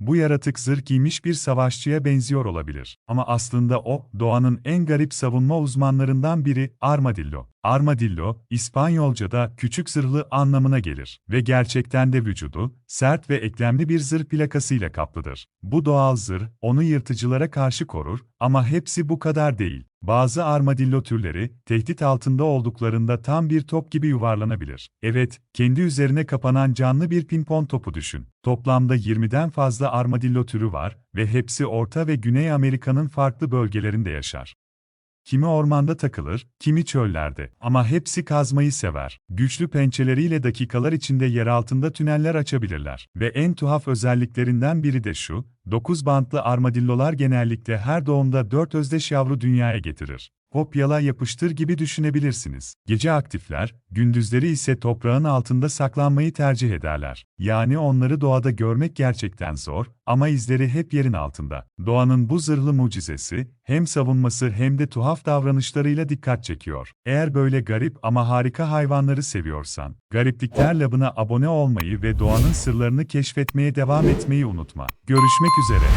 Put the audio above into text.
Bu yaratık zırh giymiş bir savaşçıya benziyor olabilir. Ama aslında o, doğanın en garip savunma uzmanlarından biri, armadillo. Armadillo, İspanyolca'da küçük zırhlı anlamına gelir ve gerçekten de vücudu, sert ve eklemli bir zırh plakasıyla kaplıdır. Bu doğal zırh, onu yırtıcılara karşı korur ama hepsi bu kadar değil. Bazı armadillo türleri, tehdit altında olduklarında tam bir top gibi yuvarlanabilir. Evet, kendi üzerine kapanan canlı bir pimpon topu düşün. Toplamda 20'den fazla armadillo türü var ve hepsi Orta ve Güney Amerika'nın farklı bölgelerinde yaşar. Kimi ormanda takılır, kimi çöllerde ama hepsi kazmayı sever. Güçlü pençeleriyle dakikalar içinde yer altında tüneller açabilirler. Ve en tuhaf özelliklerinden biri de şu, 9 bantlı armadillolar genellikle her doğumda 4 özdeş yavru dünyaya getirir. Kopyala yapıştır gibi düşünebilirsiniz. Gece aktifler, gündüzleri ise toprağın altında saklanmayı tercih ederler. Yani onları doğada görmek gerçekten zor ama izleri hep yerin altında. Doğanın bu zırhlı mucizesi, hem savunması hem de tuhaf davranışlarıyla dikkat çekiyor. Eğer böyle garip ama harika hayvanları seviyorsan, Gariplikler Lab'ına abone olmayı ve doğanın sırlarını keşfetmeye devam etmeyi unutma. Görüşmek üzere.